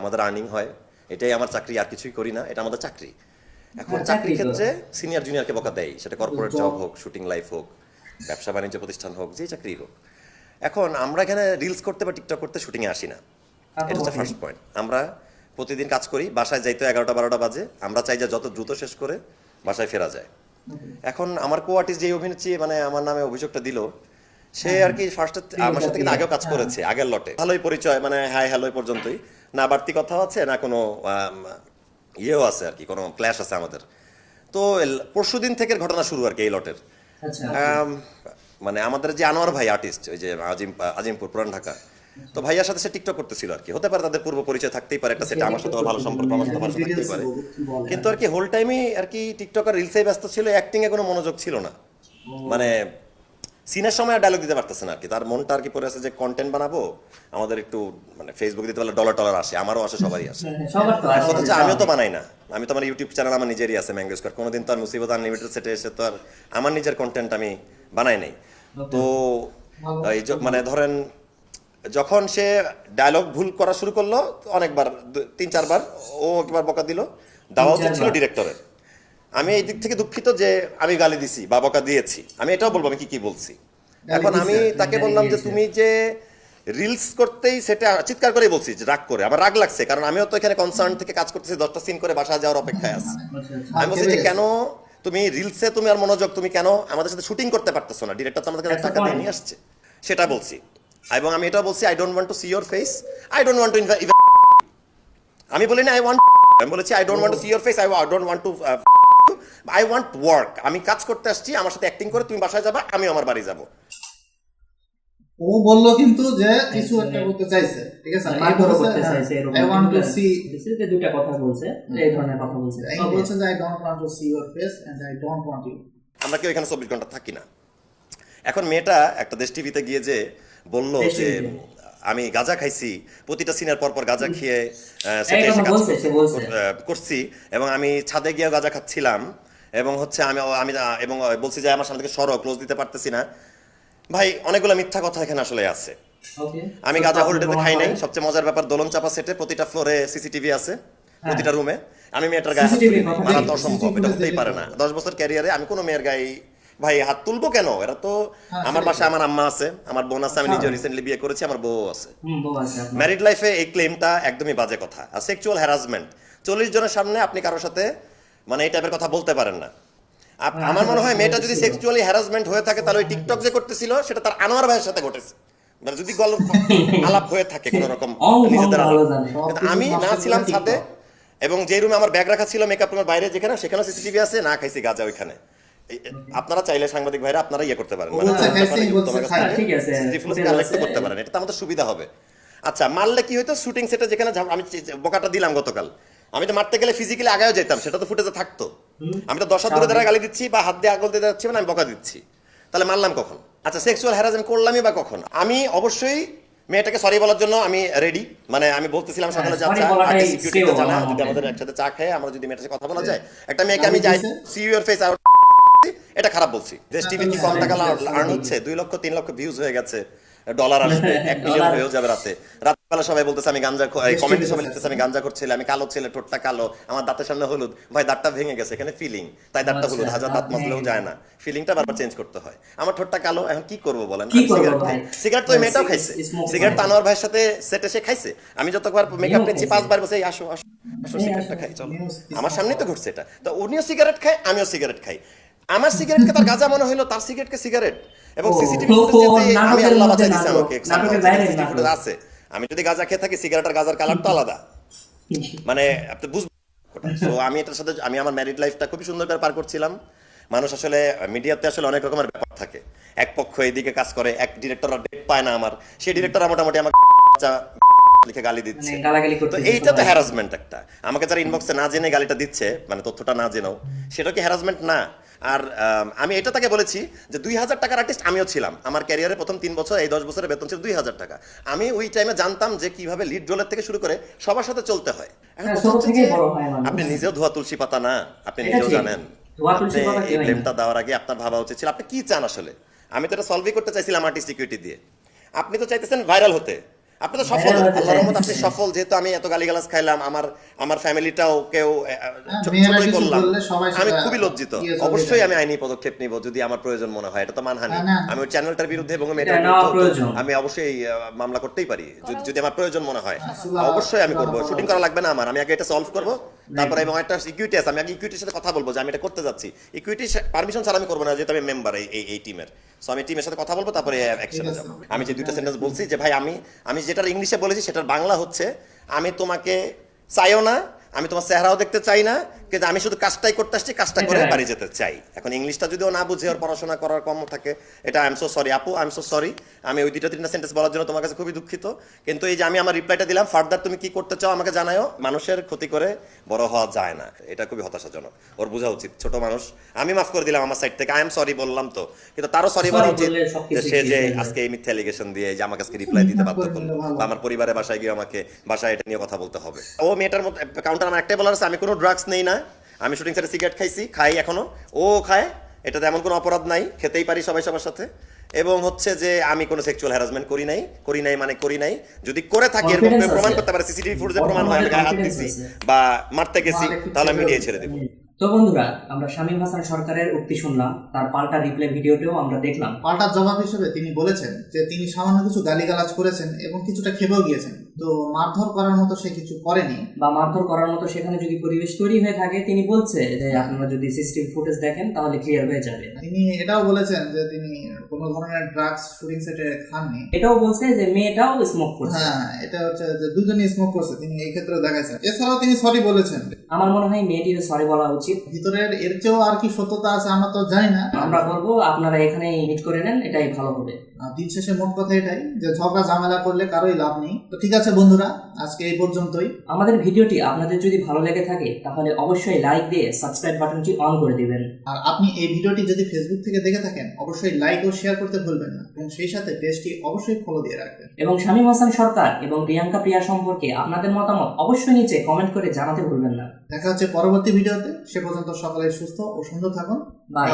আমাদের আর্নিং হয় এটাই আমার চাকরি আর কিছুই করি না এটা আমাদের চাকরি। এখন হ্যাঁ, চাকরির চাকরি ক্ষেত্রে সিনিয়র জুনিয়রকে বকা দেয় সেটা কর্পোরেট জব হোক শুটিং লাইফ হোক ব্যবসা বাণিজ্য প্রতিষ্ঠান হোক যে চাকরি হোক। এখন আমরা এখানে রিলস করতে বা টিকটক করতে শুটিংয়ে আসি না। এটা হচ্ছে ফার্স্ট পয়েন্ট আমরা প্রতিদিন কাজ করি বাসায় যাইতে এগারোটা বারোটা বাজে আমরা চাই যে যত দ্রুত শেষ করে বাসায় ফেরা যায়। এখন আমার কো আর্টিস্ট যে অভিনেত্রী মানে আমার নামে অভিযোগটা দিল সে আর কি ফার্স্টে আমার সাথে কিন্তু আগেও কাজ হ্যাঁ। করেছে আগের লটে ভালোই পরিচয় মানে হাই হ্যালো পর্যন্তই। না বাড়তি কথা আছে না কোনো ইয়েও আছে আর কি কোনো ক্ল্যাশ আছে আমাদের। তো পরশু দিন থেকে ঘটনা শুরু আর কি এই লটের আচ্ছা মানে আমাদের যে আনোয়ার ভাই আর্টিস্ট ওই যে আজিম আজিমপুর পুরান ঢাকা তো ভাইয়ার সাথে সে টিকটক করতেছিল আর কি। হতে পারে তাদের পূর্ব পরিচয় থাকতেই পারে একটা সেটা আমার সাথে ভালো সম্পর্ক আমার সাথে ভালো থাকতেই পারে। কিন্তু আর কি হোল টাইমই আর কি টিকটক আর রিলসে ব্যস্ত ছিল অ্যাক্টিং এ কোনো মনোযোগ ছিল না। মানে সিনের সময় ডায়লগ দিতে পারতেছে না আর কি। তার মনটা আর কি পড়ে আছে যে কন্টেন্ট বানাবো আমাদের একটু মানে ফেসবুক দিতে পারলে ডলার টলার আসে আমারও আসে সবারই আসে। হ্যাঁ, আছে। অথচ আমিও তো বানাই না। আমি তো আমার ইউটিউব চ্যানেল আমার নিজেরই আছে ম্যাঙ্গো স্কোয়ার কোনোদিন তো আর মুসিবত আনলিমিটেড সেটে এসে তো আর আমার নিজের কন্টেন্ট আমি বানাই নাই। তো এই মানে ধরেন যখন সে ডায়লগ ভুল করা শুরু করল অনেকবার তিন চারবার ও একবার বকা দিল দেওয়া উচিত ছিল ডিরেক্টরের আমি এই দিক থেকে দুঃখিত যে আমি গালি দিছি বা বকা দিয়েছি। আমি এটাও বলব আমি কি কি বলছি? এখন আমি তাকে বললাম যে তুমি যে রিলস করতেই সেটা চিৎকার করেই বলছি যে রাগ করে। আমার রাগ লাগছে কারণ আমিও তো এখানে কনসার্ন থেকে কাজ করতেছি দশটা সিন করে বাসা যাওয়ার অপেক্ষায় আছি। আচ্ছা, আচ্ছা। আমি বলছি যে কেন তুমি রিলসে তুমি আর মনোযোগ তুমি কেন আমাদের সাথে শুটিং করতে পারতেছো না? ডিরেক্টর তো আমাদের কাছে টাকা দিয়ে নিয়ে আসছে। সেটা বলছি। এবং আমি এটাও বলছি I don't want to see your face I don't want to আমি বলি না আই ওয়ান্ট আমি বলেছি I don't want to see your face I don't want to I want work আমি কাজ করতে আসছি আমার সাথে অ্যাক্টিং করে তুমি বাসায় যাবা আমি আমার বাড়ি যাব। ও বলল কিন্তু যে কিছু একটা করতে চাইছে ঠিক আছে? মানে মারধরও করতে চাইছে এরকম। আই ওয়ান্ট টু সি যে দুটা কথা বলছে এই ধরনের কথা বলছে। আই বলছে যে I don't want to see your face and I don't want you আমরা কেউ এখানে চব্বিশ ঘণ্টা থাকি না। এখন মেয়েটা একটা দেশ টিভিতে গিয়ে যে বলল যে আমি গাঁজা খাইছি প্রতিটা সিনের পর পর গাঁজা খেয়ে করছি এবং আমি ছাদে গিয়ে গাঁজা খাচ্ছিলাম। এবং হচ্ছে আমি আমি এবং বলছি যে আমার সামনে থেকে সরো ক্লোজ দিতে পারতেছি না। ভাই অনেকগুলো মিথ্যা কথা এখানে আসলে আছে। আমি গাঁজা হোল্ডেতে খাই নাই। সবচেয়ে মজার ব্যাপার দোলন চাপা সেটে প্রতিটা ফ্লোরে সিসিটিভি আছে প্রতিটা রুমে আমি মেয়েটার গায়ে হাত। কথা মারা তো অসম্ভব এটা হতেই পারে না। দশ বছর ক্যারিয়ারে আমি কোনো মেয়ের গায়ে ভাই হাত তুলবো কেন? এরা তো হ্যাঁ, আমার। বাসায় আমার আম্মা আছে আমার বোন আছে আমি নিজে রিসেন্টলি বিয়ে করেছি আমার বউ আছে। হুম বউ আছে ম্যারিড লাইফে এই ক্লেমটা একদমই বাজে কথা। আর সেক্সুয়াল হ্যারাসমেন্ট চল্লিশ জনের সামনে আপনি কারোর সাথে মানে এই টাইপের কথা বলতে পারেন না। হ্যাঁ, আমার মনে হয় মেয়েটা যদি সেক্সুয়ালি হ্যারাসমেন্ট হয়ে থাকে তাহলে ওই টিকটক যে করতেছিল সেটা তার আনোয়ার ভাইয়ের সাথে ঘটেছে। মানে যদি গল্প আলাপ হয়ে থাকে কোনো রকম নিজেদের আমি না ছিলাম। ছাদে এবং যে রুমে আমার ব্যাগ রাখা ছিল মেকআপ রুমের বাইরে যেখানে সেখানে সিসিটিভি আছে না খাইছি গাজা ওইখানে। আপনারা চাইলে সাংবাদিক ভাইরা আপনারা ইয়ে করতে পারেন। আছে। করতে পারেন এটা তো আমাদের সুবিধা হবে। আচ্ছা মারলে কি হইতো? শুটিং সেটে যেখানে আমি বোকাটা দিলাম গতকাল। আমি তো মারতে গেলে ফিজিক্যালি আগেও যেতাম সেটা তো ফুটেজে থাকতো। আমি তো দশ দূরে দ্বারা গালি দিচ্ছি বা হাত দিয়ে আগল দিয়ে যাচ্ছি মানে আমি বকা দিচ্ছি। তাহলে মারলাম কখন? আচ্ছা সেক্সুয়াল হ্যারাসমেন্ট করলামই বা কখন? আমি অবশ্যই মেয়েটাকে সরি বলার জন্য আমি রেডি মানে আমি বলতেছিলাম সকালে হ্যাঁ, যা sorry চা বলাটাই আগে সিকিউরিটি শ্রেয় জানা যদি আমাদের একসাথে চা খেয়ে আমরা যদি মেয়েটার সাথে কথা বলা যায়। একটা মেয়েকে আমি যাই? সি ইউর ফেস আউট এটা খারাপ বলছি। দেশ টিভি কি কম টাকা আর্ন হচ্ছে দুই লক্ষ তিন লক্ষ ভিউজ হয়ে গেছে ডলার আসবে এক মিলিয়ন। হয়েও যাবে রাতে রাতবেলা সবাই বলতেছে আমি গাঞ্জা কমেন্টে সবাই। লিখতেছে আমি গাঞ্জা করছিলাম আমি কালো ছেলে ঠোঁটটা কালো আমার দাঁতের সামনে হলুদ। ভাই দাঁতটা ভেঙে গেছে এখানে ফিলিং তাই দাঁতটা আচ্ছা, হলুদ হাজার দাঁত মাজলেও যায় না। ফিলিংটা বারবার চেঞ্জ করতে হয়। আমার ঠোঁটটা কালো এখন কি করব বলেন? সিগারেট ভাই? খাই। সিগারেট তো ওই মেয়েটাও খাইছে। সিগারেট তো আনোয়ার ভাইয়ের সাথে সেটে সে খাইছে। আমি যতবার মেকআপ নিচ্ছি পাঁচবার বসে আসো আসো আসো সিগারেটটা খাই চলো। আমার সামনেই তো ঘটছে এটা। তো উনিও সিগারেট খায় আমিও সিগারেট খাই। আমার সিগারেটকে তার গাঁজা মনে হইল তার সিগারেটকে সিগারেট এবং সিসিটিভি ফুটেজে আমি আল্লাহ বাঁচাই দিছে আমাকে। আছে। আমি যদি গাঁজা খেয়ে থাকি সিগারেটের গাঁজার কালার তো আলাদা। মানে আপনি বুঝবেন তো আমি এটার সাথে আমি আমার ম্যারিড লাইফটা খুবই সুন্দর করে পার করছিলাম। মানুষ আসলে মিডিয়াতে আসলে অনেক রকমের ব্যাপার থাকে। এক পক্ষ এইদিকে কাজ করে এক ডিরেক্টর ডেট পায় না আমার। সেই ডিরেক্টর মোটামুটি আমাকে লিখে গালি দিচ্ছে। মানে তো এইটা তো হ্যারাসমেন্ট একটা। আমাকে যারা ইনবক্সে না জেনে গালিটা দিচ্ছে মানে তথ্যটা না জেনেও সেটা কি হ্যারাসমেন্ট না। আর আমি এটা তাকে বলেছি যে দুই হাজার টাকার আর্টিস্ট আমিও ছিলাম। আমার ক্যারিয়ারে প্রথম তিন বছর এই দশ বছরের বেতন ছিল দুই হাজার টাকা। আমি ওই টাইমে জানতাম যে কীভাবে লিড রোলের থেকে শুরু করে সবার সাথে চলতে হয়। এখন হ্যাঁ। আপনি নিজেও ধোয়া তুলসী পাতা না আপনি নিজেও জানেন। আপনি এই। ব্লেমটা দেওয়ার আগে আপনার ভাবা উচিত ছিল। আপনি কি চান আসলে? আমি তো এটা সলভই করতে চাইছিলাম আর্টিস্ট ইকুইটি দিয়ে। আপনি তো চাইতেছেন ভাইরাল হতে। আপনি তো সফল আল্লাহর রহমত আপনি সফল। যেহেতু আমি এত গালিগালাজ খাইলাম আমার আমার ফ্যামিলিটাও কেউ মেয়েরা ছোটই করলাম। আমি খুবই লজ্জিত। ইয়ে অবশ্যই আমি আইনি পদক্ষেপ নিব যদি আমার প্রয়োজন মনে হয় এটা তো মানহানি। আমি ওই চ্যানেলটার বিরুদ্ধে এবং মেয়েটার বিরুদ্ধে প্রয়োজন। আমি অবশ্যই মামলা করতেই পারি। যদি যদি আমার প্রয়োজন মনে হয় অবশ্যই আমি করব। শুটিং করা লাগবে না আমার। আমি আগে এটা সলভ করব। তারপরে এবং একটা ইকুইটি আছে। আমি আগে ইকুইটির সাথে কথা বলব যে আমি এটা করতে যাচ্ছি। ইকুইটি পারমিশন ছাড়া আমি করব না যেহেতু আমি মেম্বার এই এই টিমের সো আমি টিমের সাথে কথা বলব তারপরে অ্যাকশনে আছে। যাব আমি যে দুইটা সেন্টেন্স বলছি যে ভাই আমি আমি যেটার ইংলিশে বলেছি সেটার বাংলা হচ্ছে আমি তোমাকে চাইও না আমি তোমার চেহারাও দেখতে চাই না কিন্তু আমি শুধু কাজটাই করতে আসছি কাজটা করে বাড়ি যেতে চাই। এখন ইংলিশটা যদিও না বুঝে ওর পড়াশোনা করার কম থাকে এটা আই এম সো সরি আপু আই এম সো সরি আমি ওই দুইটা তিনটা সেন্টেন্স বলার জন্য তোমার কাছে খুবই দুঃখিত। কিন্তু এই যে আমি আমার রিপ্লাইটা দিলাম ফার্দার তুমি কি করতে চাও আমাকে জানাও মানুষের ক্ষতি করে বড় হওয়া যায় না। এটা খুবই হতাশাজনক। ওর বোঝা উচিত ছোট মানুষ। আমি মাফ করে দিলাম আমার সাইড থেকে। আই এম সরি বললাম তো। কিন্তু তারও সরি বলা উচিত যে সে যে আজকে এই মিথ্যা এলিগেশন দিয়ে যে আমাকে আজকে রিপ্লাই দিতে বাধ্য করে করল। বা আমার পরিবারের বাসায় গিয়ে আমাকে বাসায় এটা নিয়ে কথা বলতে হবে। ও মেয়েটার মধ্যে কাউন্টার আমার একটাই বলার আছে আমি কোনো ড্রাগস নেই না। আমি শুটিং সেটে সিগারেট খাইছি খাই এখনও। ও খায় এটাতে এমন কোনো অপরাধ নাই খেতেই পারি সবাই সবার সাথে। এবং হচ্ছে যে আমি কোনো সেক্সুয়াল হ্যারাসমেন্ট করি নাই করি নাই মানে করি নাই। যদি করে থাকি এরকম প্রমাণ করতে পারে সিসিটিভি ফুটেজে প্রমাণ হয় আমি হাত দিছি বা মারতে গেছি তাহলে আমি নিয়ে ছেড়ে দেবো। তো বন্ধুরা আমরা শামীম হাসান সরকারের উক্তি শুনলাম তার পাল্টা রিপ্লাই ভিডিওটিও আমরা দেখলাম। পাল্টার জবাব হিসেবে তিনি বলেছেন যে তিনি সামান্য কিছু গালিগালাজ করেছেন এবং কিছুটা খেপেও গিয়েছেন। তো মারধর করার মতো সে কিছু করেনি। বা মারধর করার মতো সেখানে যদি পরিবেশ তৈরি হয়ে থাকে তিনি বলছে যে আপনারা যদি সিসিটিভি ফুটেজ দেখেন তাহলে ক্লিয়ার হয়ে যাবে। তিনি এটাও বলেছেন যে তিনি কোনো ধরনের ড্রাগস শুটিং সেটে খাননি। এটাও বলছে যে মেয়েটাও স্মোক করছে। হ্যাঁ এটা হচ্ছে যে দুজনই স্মোক করছে তিনি এই ক্ষেত্রে দেখাইছেন। এছাড়াও তিনি সরি বলেছেন। আমার মনে হয় মেয়েটির সরি বলা উচিত। ভিতরের এর চেয়েও আর কি সত্যতা আছে আমরা তো জানি না। আমরা বলব আপনারা এখানেই মিট করে নেন এটাই ভালো হবে। দিন শেষে মোট কথা এটাই যে ঝগড়া ঝামেলা করলে কারোই লাভ নেই। তো ঠিক আছে বন্ধুরা আজকে এই পর্যন্তই। আমাদের ভিডিওটি আপনাদের যদি ভালো লেগে থাকে তাহলে অবশ্যই লাইক দিয়ে সাবস্ক্রাইব বাটনটি অন করে দিবেন। আর আপনি এই ভিডিওটি যদি ফেসবুক থেকে দেখে থাকেন অবশ্যই লাইক ও শেয়ার করতে ভুলবেন না। এবং সেই সাথে পেজটি অবশ্যই ফলো দিয়ে রাখবেন। এবং শামীম হাসান সরকার এবং প্রিয়াঙ্কা প্রিয়া সম্পর্কে আপনাদের মতামত অবশ্যই নিচে কমেন্ট করে জানাতে ভুলবেন না। দেখা হচ্ছে পরবর্তী ভিডিওতে। সে পর্যন্ত সকালে সুস্থ ও সুন্দর থাকুন। বাই